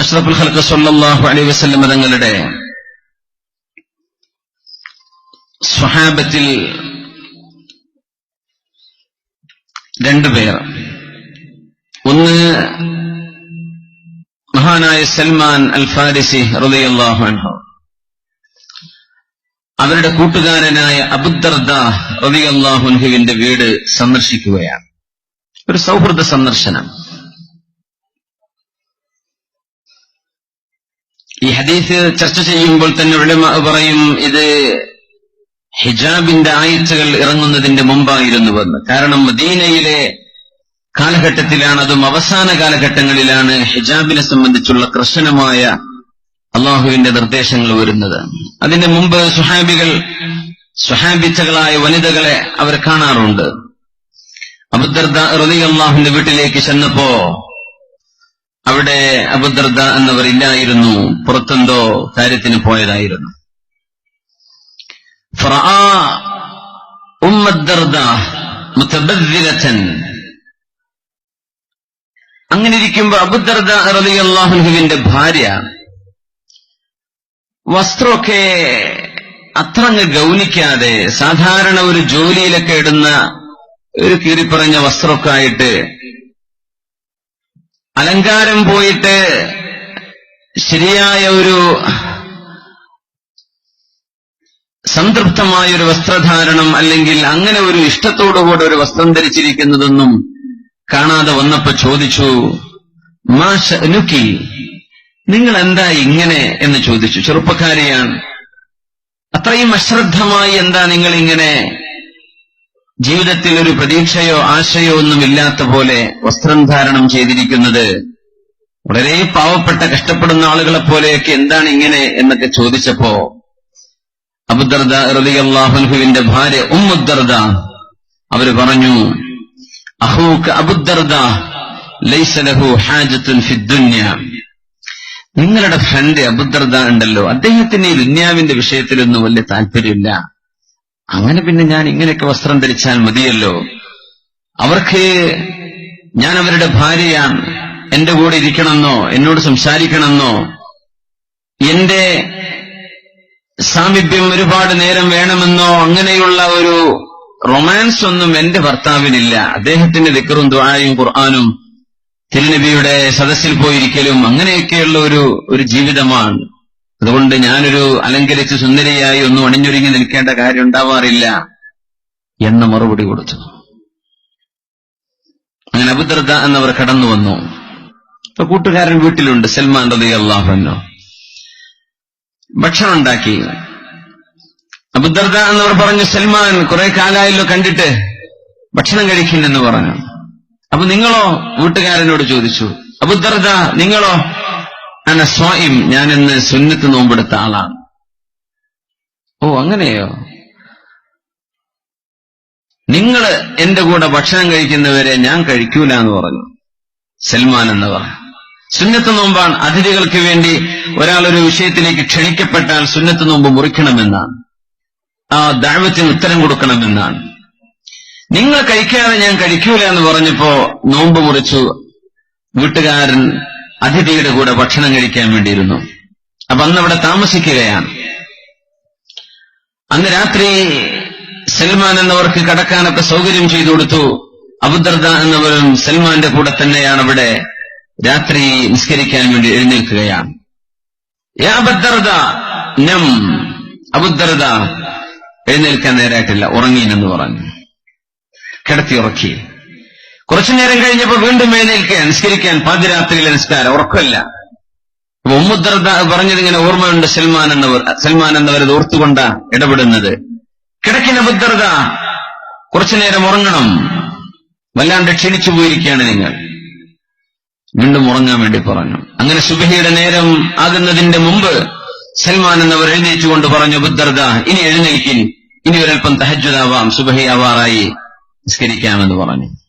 അഷ്റഫുൽ ഖൽക്ക് സല്ലല്ലാഹു അലൈഹി വസല്ലം തങ്ങളുടെ സ്വഹാബത്തിൽ രണ്ടുപേർ ഒന്ന് മഹാനായ സൽമാൻ അൽ ഫാരിസി റളിയല്ലാഹു അൻഹു. അവരുടെ കൂട്ടുകാരനായ അബുദർദ റളിയല്ലാഹു അൻഹുവിന്റെ വീട് സന്ദർശിക്കുകയാണ്. ഒരു സൗഹൃദ സന്ദർശനം. ഈ ഹദീസ് ചർച്ച ചെയ്യുമ്പോൾ തന്നെ ഉടമ പറയും ഇത് ഹിജാബിന്റെ ആഴ്ചകൾ ഇറങ്ങുന്നതിന്റെ മുമ്പായിരുന്നു വന്ന്. കാരണം മദീനയിലെ കാലഘട്ടത്തിലാണ് അതും അവസാന കാലഘട്ടങ്ങളിലാണ് ഹിജാബിനെ സംബന്ധിച്ചുള്ള കർശനമായ അള്ളാഹുവിന്റെ നിർദ്ദേശങ്ങൾ വരുന്നത്. അതിന് മുമ്പ് സുഹാബികൾ സുഹാബിച്ചകളായ വനിതകളെ അവർ കാണാറുണ്ട്. അബുദർദ റതി അള്ളാഹുവിന്റെ വീട്ടിലേക്ക് ചെന്നപ്പോ അവിടെ അബുദ്രദ എന്നവർ ഇല്ലായിരുന്നു. പുറത്തെന്തോ കാര്യത്തിന് പോയതായിരുന്നു. അങ്ങനെ ഇരിക്കുമ്പോൾ അബുദർദ റലിയല്ലാഹുഹുവിന്റെ ഭാര്യ വസ്ത്രമൊക്കെ അത്രങ്ങ് ഗൗനിക്കാതെ സാധാരണ ഒരു ജോലിയിലൊക്കെ ഇടുന്ന ഒരു കീറിപ്പറഞ്ഞ വസ്ത്രമൊക്കെ ആയിട്ട് അലങ്കാരം പോയിട്ട് ശരിയായ ഒരു സംതൃപ്തമായ ഒരു വസ്ത്രധാരണം അല്ലെങ്കിൽ അങ്ങനെ ഒരു ഇഷ്ടത്തോടുകൂടെ ഒരു വസ്ത്രം ധരിച്ചിരിക്കുന്നതൊന്നും കാണാതെ വന്നപ്പോ ചോദിച്ചു മാഷനുക്കി നിങ്ങൾ എന്താ ഇങ്ങനെ? എന്ന് ചോദിച്ചു. ചെറുപ്പക്കാരിയാണ്. അത്രയും അശ്രദ്ധമായി എന്താ നിങ്ങൾ ഇങ്ങനെ ജീവിതത്തിൽ ഒരു പ്രതീക്ഷയോ ആശയോ ഒന്നുമില്ലാത്ത പോലെ വസ്ത്രം ധാരണം ചെയ്തിരിക്കുന്നത് വളരെ പാവപ്പെട്ട കഷ്ടപ്പെടുന്ന ആളുകളെ പോലെയൊക്കെ എന്താണ് ഇങ്ങനെ എന്നൊക്കെ ചോദിച്ചപ്പോ അബുദർദ റലിയല്ലാഹുൻഹുവിന്റെ ഭാര്യ ഉമ്മുദർദ അവർ പറഞ്ഞു അഹൂക്ക് അബുദർദ ലൈസലഹു ഹാജത്തുൻ ഫിദ്ദുന്യ നിങ്ങളുടെ ഫ്രണ്ട് അബുദർദ ഉണ്ടല്ലോ. അദ്ദേഹത്തിന് ഈ ദുന്യാവിന്റെ വിഷയത്തിലൊന്നും വലിയ താല്പര്യമില്ല. അങ്ങനെ പിന്നെ ഞാൻ ഇങ്ങനെയൊക്കെ വസ്ത്രം ധരിച്ചാൽ മതിയല്ലോ. അവർക്ക് ഞാൻ അവരുടെ ഭാര്യയാണ്. എന്റെ കൂടെ ഇരിക്കണമെന്നോ എന്നോട് സംസാരിക്കണമെന്നോ എന്റെ സാമീപ്യം ഒരുപാട് നേരം വേണമെന്നോ അങ്ങനെയുള്ള ഒരു റൊമാൻസ് ഒന്നും എന്റെ ഭർത്താവിനില്ല. അദ്ദേഹത്തിന്റെ ദിക്കറും ദ്വായും ഖുർആാനും തിരുനബിയുടെ സദസ്സിൽ പോയിരിക്കലും അങ്ങനെയൊക്കെയുള്ള ഒരു ഒരു ജീവിതമാണ്. അതുകൊണ്ട് ഞാനൊരു അലങ്കരിച്ച് സുന്ദരിയായി ഒന്നും അണിഞ്ഞൊരുങ്ങി നിൽക്കേണ്ട കാര്യം ഉണ്ടാവാറില്ല എന്ന് മറുപടി കൊടുത്തു. അങ്ങനെ അബുദർദ എന്നവർ കടന്നു വന്നു. ഇപ്പൊ കൂട്ടുകാരൻ വീട്ടിലുണ്ട് സൽമാൻ റതി അള്ളാഹുനോ ഭക്ഷണം ഉണ്ടാക്കി. അബുദർദ എന്നവർ പറഞ്ഞു സൽമാൻ കുറെ കാലായല്ലോ കണ്ടിട്ട് ഭക്ഷണം കഴിക്കില്ലെന്ന് പറഞ്ഞു. അപ്പൊ നിങ്ങളോ? വീട്ടുകാരനോട് ചോദിച്ചു അബുദർദ നിങ്ങളോ? അന സ്വായിം ഞാൻ ഇന്ന് സുന്നത്ത് നോമ്പെടുത്ത ആളാണ്. ഓ അങ്ങനെയോ? നിങ്ങൾ എന്റെ കൂടെ ഭക്ഷണം കഴിക്കുന്നവരെ ഞാൻ കഴിക്കൂല എന്ന് പറഞ്ഞു. സൽമാൻ എന്ന് പറഞ്ഞു. സുന്നത്ത് നോമ്പാണ്. അതിഥികൾക്ക് വേണ്ടി ഒരാൾ ഒരു വിഷയത്തിലേക്ക് ക്ഷണിക്കപ്പെട്ടാൽ സുന്നത്ത് നോമ്പ് മുറിക്കണമെന്നാണ്. ആ ദൈവത്തിന് ഉത്തരം കൊടുക്കണമെന്നാണ്. നിങ്ങൾ കഴിക്കാതെ ഞാൻ കഴിക്കൂല എന്ന് പറഞ്ഞപ്പോ നോമ്പ് മുറിച്ചു. വീട്ടുകാരൻ അതിഥിയുടെ കൂടെ ഭക്ഷണം കഴിക്കാൻ വേണ്ടിയിരുന്നു. അപ്പൊ അന്ന് അവിടെ താമസിക്കുകയാണ്. അന്ന് രാത്രി സൽമാൻ എന്നവർക്ക് കടക്കാനൊക്കെ സൗകര്യം ചെയ്തു കൊടുത്തു. അബുദർദ എന്നവരും സൽമാന്റെ കൂടെ തന്നെയാണ് അവിടെ രാത്രി നിസ്കരിക്കാൻ വേണ്ടി എഴുന്നേൽക്കുകയാണ്. നം. അബുദർദ എഴുന്നേൽക്കാൻ നേരായിട്ടില്ല ഉറങ്ങീനെന്ന് പറഞ്ഞു. കിടത്തി ഉറക്കി. കുറച്ചു നേരം കഴിഞ്ഞപ്പോ വീണ്ടും എഴുന്നേൽക്കുക നിസ്കരിക്കാൻ പാതിരാത്രിയിലെ നിസ്കാരം. ഉറക്കമില്ല. അപ്പൊ പറഞ്ഞത് ഇങ്ങനെ ഓർമ്മയുണ്ട് സൽമാൻ എന്നവർ. സൽമാൻ എന്നവർ ഇത് ഓർത്തുകൊണ്ട ഇടപെടുന്നത്. കിടക്കിന ബുദ്ധർദ കുറച്ചു നേരം ഉറങ്ങണം. വല്ലാണ്ട് ക്ഷണിച്ചു പോയിരിക്കുകയാണ് നിങ്ങൾ. വീണ്ടും ഉറങ്ങാൻ വേണ്ടി പറഞ്ഞു. അങ്ങനെ സുബഹിയുടെ നേരം ആകുന്നതിന്റെ മുമ്പ് സൽമാൻ എന്നവർ എഴുന്നേറ്റുകൊണ്ട് പറഞ്ഞു ബുദ്ധർദ ഇനി എഴുന്നേൽക്കിൻ ഇനി ഒരൽപ്പം തഹജ്ജുദാവാം സുബഹി ആവാറായി. നിസ്കരിക്കാമെന്ന് പറഞ്ഞു.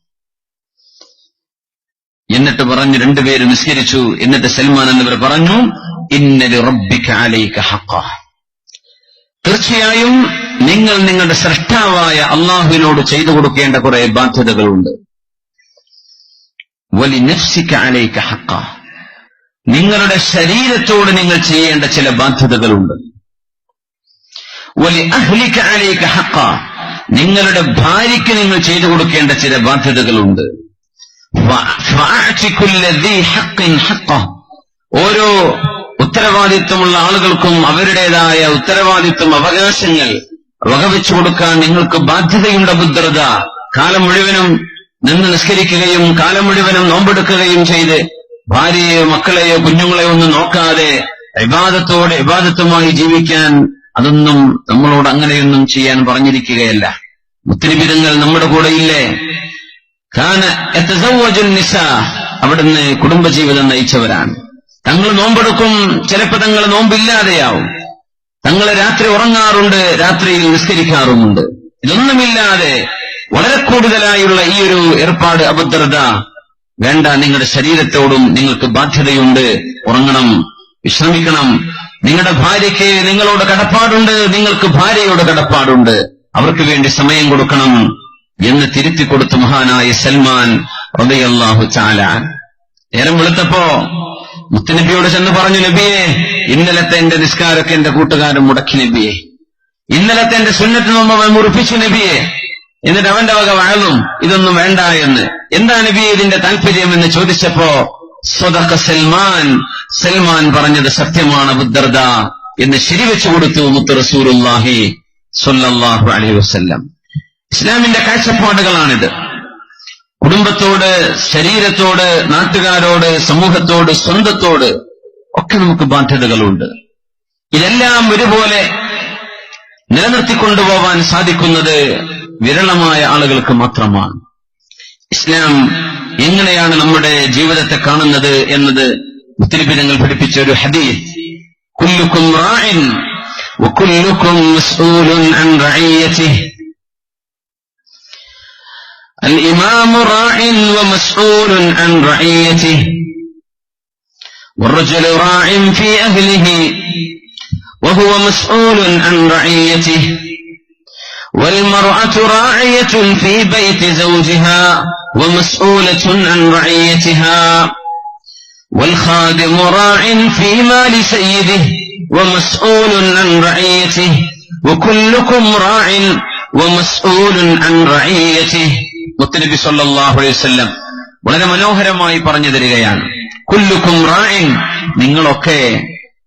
എന്നിട്ട് പറഞ്ഞു രണ്ടുപേരും നിസ്കരിച്ചു. എന്നിട്ട് സൽമാൻ എന്നിവർ പറഞ്ഞു ഇന്നലെ റബ്ബിക്ക് അലൈക ഹക്ക തീർച്ചയായും നിങ്ങൾ നിങ്ങളുടെ സൃഷ്ടാവായ അള്ളാഹുവിനോട് ചെയ്തു കൊടുക്കേണ്ട കുറെ ബാധ്യതകളുണ്ട്. വലി നഫ്സിക അലൈക ഹക്ക നിങ്ങളുടെ ശരീരത്തോട് നിങ്ങൾ ചെയ്യേണ്ട ചില ബാധ്യതകളുണ്ട്. വലി അഹ്ലിക അലൈക ഹക്ക നിങ്ങളുടെ ഭാര്യയ്ക്ക് നിങ്ങൾ ചെയ്തു കൊടുക്കേണ്ട ചില ബാധ്യതകളുണ്ട്. ഓരോ ഉത്തരവാദിത്വമുള്ള ആളുകൾക്കും അവരുടേതായ ഉത്തരവാദിത്വം അവകാശങ്ങൾ വകവെച്ചു കൊടുക്കാൻ നിങ്ങൾക്ക് ബാധ്യതയുണ്ട് ബുദ്ധത കാലം മുഴുവനും നിന്ന് നിസ്കരിക്കുകയും കാലം മുഴുവനും നോമ്പെടുക്കുകയും ചെയ്ത് ഭാര്യയെയോ മക്കളെയോ കുഞ്ഞുങ്ങളെയോ ഒന്നും നോക്കാതെ ഇബാദത്തോടെ ഇബാദത്തുമായി ജീവിക്കാൻ അതൊന്നും നമ്മളോട് അങ്ങനെയൊന്നും ചെയ്യാൻ പറഞ്ഞിരിക്കുകയല്ല. മുത്തിരി നമ്മുടെ കൂടെ അവിടുന്ന് കുടുംബജീവിതം നയിച്ചവരാണ്. തങ്ങൾ നോമ്പെടുക്കും ചിലപ്പോ തങ്ങൾ നോമ്പില്ലാതെയാവും. തങ്ങൾ രാത്രി ഉറങ്ങാറുണ്ട് രാത്രിയിൽ നിസ്കരിക്കാറുമുണ്ട്. ഇതൊന്നുമില്ലാതെ വളരെ കൂടുതലായുള്ള ഈ ഒരു ഏർപ്പാട് അഭദ്രത വേണ്ട നിങ്ങളുടെ ശരീരത്തോടും നിങ്ങൾക്ക് ബാധ്യതയുണ്ട്. ഉറങ്ങണം വിശ്രമിക്കണം. നിങ്ങളുടെ ഭാര്യയ്ക്ക് നിങ്ങളോട് കടപ്പാടുണ്ട് നിങ്ങൾക്ക് ഭാര്യയോട് കടപ്പാടുണ്ട്. അവർക്ക് വേണ്ടി സമയം കൊടുക്കണം. എന്ന് തിരുത്തി കൊടുത്ത മഹാനായ സൽമാൻ റബിയല്ലാഹു ചാലാൻ നേരം വെളുത്തപ്പോ മുത്തനബിയോട് ചെന്ന് പറഞ്ഞു നബിയെ ഇന്നലത്തെ എന്റെ നിസ്കാരൊക്കെ എന്റെ കൂട്ടുകാരൻ മുടക്കി നബിയെ. ഇന്നലത്തെ എന്റെ സുന്നത്ത് നമ്മൾ മുറിപ്പിച്ചു നബിയെ. എന്നിട്ട് അവന്റെ വക വാഴും. ഇതൊന്നും വേണ്ട എന്ന്. എന്താ നബിയെ ഇതിന്റെ താല്പര്യം എന്ന് ചോദിച്ചപ്പോ സ്വതക്ക സൽമാൻ. സൽമാൻ പറഞ്ഞത് സത്യമാണ് ബുദ്ധർദ എന്ന് ശരിവെച്ചു കൊടുത്തു മുത്ത് റസൂലുല്ലാഹി സ്വല്ലല്ലാഹു അലൈഹി വസല്ലം. ഇസ്ലാമിന്റെ കാഴ്ചപ്പാടുകളാണിത് കുടുംബത്തോട് ശരീരത്തോട് നാട്ടുകാരോട് സമൂഹത്തോട് സ്വന്തത്തോട് ഒക്കെ നമുക്ക് ബാധ്യതകളുണ്ട് ഇതെല്ലാം ഒരുപോലെ നിലനിർത്തിക്കൊണ്ടുപോവാൻ സാധിക്കുന്നത് വിരളമായ ആളുകൾക്ക് മാത്രമാണ് ഇസ്ലാം എങ്ങനെയാണ് നമ്മുടെ ജീവിതത്തെ കാണുന്നത് എന്നത് മുത്തിരിപ്പിതങ്ങൾ പഠിപ്പിച്ച ഒരു ഹദീസ് കുല്ലുക്കും റാഇൻ وكلكم مسؤول عن رعيته الإمام راع ومسؤول عن رعيته والرجل راع في أهله وهو مسؤول عن رعيته والمرأة راعية في بيت زوجها ومسؤولة عن رعيتها والخادم راع في مال سيده ومسؤول عن رعيته وكلكم راع ومسؤول عن رعيته. മുത്തനബി സല്ലല്ലാഹു അലൈഹി വസല്ലം വളരെ മനോഹരമായി പറഞ്ഞു തരികയാണ്. കുല്ലുക്കും റായിൻ നിങ്ങളൊക്കെ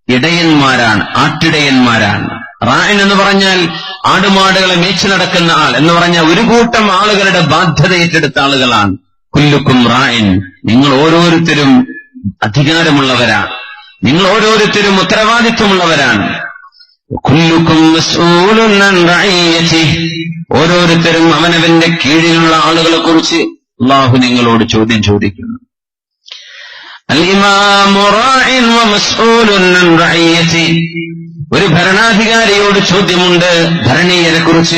ഇടയന്മാരാണ് ആട്ടിടയന്മാരാണ്. റായൻ എന്ന് പറഞ്ഞാൽ ആടുമാടുകളെ മേച്ചു നടക്കുന്ന ആൾ എന്ന് പറഞ്ഞാൽ ഒരു കൂട്ടം ആളുകളുടെ ബാധ്യത ഏറ്റെടുത്ത ആളുകളാണ്. കുല്ലുക്കും റായൻ നിങ്ങൾ ഓരോരുത്തരും അധികാരമുള്ളവരാണ്. നിങ്ങൾ ഓരോരുത്തരും ഉത്തരവാദിത്വമുള്ളവരാണ്. ഓരോരുത്തരും അവനവന്റെ കീഴിലുള്ള ആളുകളെ കുറിച്ച് അള്ളാഹു നിങ്ങളോട് ചോദ്യം ചോദിക്കുന്നു. ഒരു ഭരണാധികാരിയോട് ചോദ്യമുണ്ട് ഭരണീയനെ കുറിച്ച്.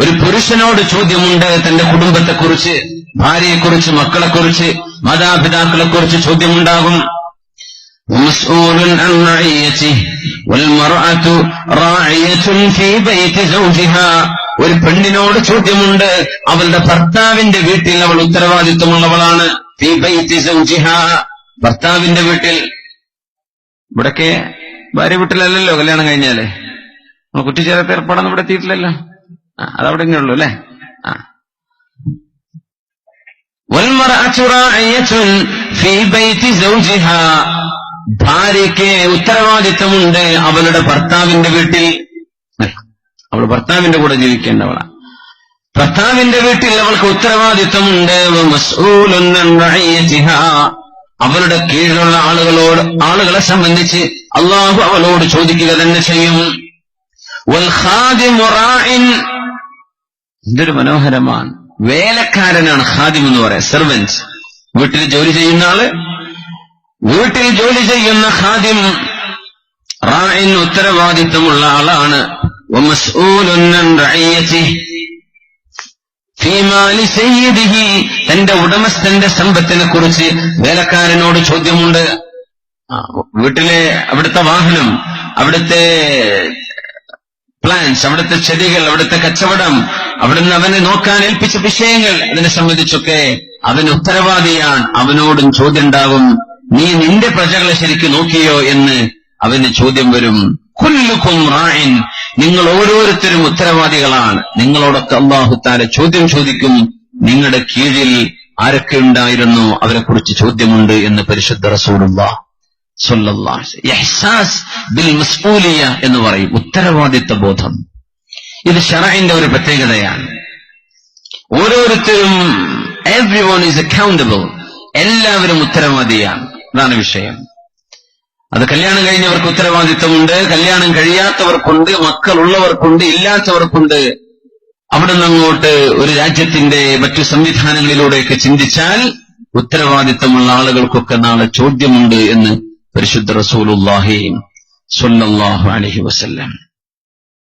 ഒരു പുരുഷനോട് ചോദ്യമുണ്ട് തന്റെ കുടുംബത്തെക്കുറിച്ച് ഭാര്യയെക്കുറിച്ച് മക്കളെക്കുറിച്ച് മാതാപിതാക്കളെക്കുറിച്ച് ചോദ്യമുണ്ടാകും. ومسؤول عن رعيته والمرأة راعية في بيت زوجها ഒരു പെണ്ണിനോട് ചോദ്യമുണ്ട് അവളുടെ ഭർത്താവിന്റെ വീട്ടിൽ അവൾ ഉത്തരവാദിത്വമുള്ളവളാണ് ഫീ ബൈത്തി സൗജിഹാ ഭർത്താവിന്റെ വീട്ടിൽ ഇവിടൊക്കെ ഭാര്യ വീട്ടിലല്ലല്ലോ കല്യാണം കഴിഞ്ഞാലേ നമ്മൾ കുറ്റിച്ചേരത്തെ ഏർപ്പാടൊന്നും ഇവിടെ എത്തിയിട്ടില്ലല്ലോ ആ അതവിടെ തന്നെ ഉള്ളൂ അല്ലേ ആ والمرأة راعية في بيت زوجها ഭാര്യയ്ക്ക് ഉത്തരവാദിത്തമുണ്ട് അവളുടെ ഭർത്താവിന്റെ വീട്ടിൽ അവൾ ഭർത്താവിന്റെ കൂടെ ജീവിക്കേണ്ടവളാണ് ഭർത്താവിന്റെ വീട്ടിൽ അവൾക്ക് ഉത്തരവാദിത്തമുണ്ട്. അവളുടെ കീഴിലുള്ള ആളുകളോട് ആളുകളെ സംബന്ധിച്ച് അള്ളാഹു അവളോട് ചോദിക്കുക തന്നെ ചെയ്യും. ഇതൊരു മനോഹരമാണ്. വേലക്കാരനാണ് ഖാദിം എന്ന് പറയാം. സെർവൻസ് വീട്ടിൽ ജോലി ചെയ്യുന്ന ആൾ വീട്ടിൽ ജോലി ചെയ്യുന്ന ഖാദിം റായിന് ഉത്തരവാദിത്തമുള്ള ആളാണ്. തന്റെ ഉടമസ്ഥന്റെ സമ്പത്തിനെ കുറിച്ച് വേലക്കാരനോട് ചോദ്യമുണ്ട്. വീട്ടിലെ അവിടുത്തെ വാഹനം അവിടുത്തെ പ്ലാൻസ് അവിടുത്തെ ചെടികൾ അവിടുത്തെ കച്ചവടം അവിടുന്ന് അവനെ നോക്കാൻ ഏൽപ്പിച്ച വിഷയങ്ങൾ അതിനെ സംബന്ധിച്ചൊക്കെ അവൻ ഉത്തരവാദിയാണ്. അവനോടും ചോദ്യം ഉണ്ടാവും നീ നിന്റെ പ്രജകളെ ശരിക്കും നോക്കിയോ എന്ന് അവന് ചോദ്യം വരും. കുല്ലുക്കും റായിൻ നിങ്ങൾ ഓരോരുത്തരും ഉത്തരവാദികളാണ്. നിങ്ങളോടൊക്കെ അള്ളാഹുത്താല ചോദ്യം ചോദിക്കും. നിങ്ങളുടെ കീഴിൽ ആരൊക്കെ ഉണ്ടായിരുന്നു? അവരെക്കുറിച്ച് ചോദ്യമുണ്ട് എന്ന് പരിശുദ്ധ റസൂലുള്ള ബിൽ എന്ന് പറയും. ഉത്തരവാദിത്ത ബോധം. ഇത് ഷറൈന്റെ ഒരു പ്രത്യേകതയാണ്. ഓരോരുത്തരും എവ്രി വൺ ഈസ് അക്കൗണ്ടബിൾ എല്ലാവരും ഉത്തരവാദിയാണ്. അതാണ് വിഷയം. അത് കല്യാണം കഴിഞ്ഞവർക്ക് ഉത്തരവാദിത്തമുണ്ട് കല്യാണം കഴിയാത്തവർക്കുണ്ട് മക്കളുള്ളവർക്കുണ്ട് ഇല്ലാത്തവർക്കുണ്ട്. അവിടെ നിന്നങ്ങോട്ട് ഒരു രാജ്യത്തിന്റെ മറ്റു സംവിധാനങ്ങളിലൂടെയൊക്കെ ചിന്തിച്ചാൽ ഉത്തരവാദിത്തമുള്ള ആളുകൾക്കൊക്കെ നാളെ ചോദ്യമുണ്ട് എന്ന് പരിശുദ്ധ റസൂലുല്ലാഹി സ്വല്ലല്ലാഹു അലൈഹി വസല്ലം.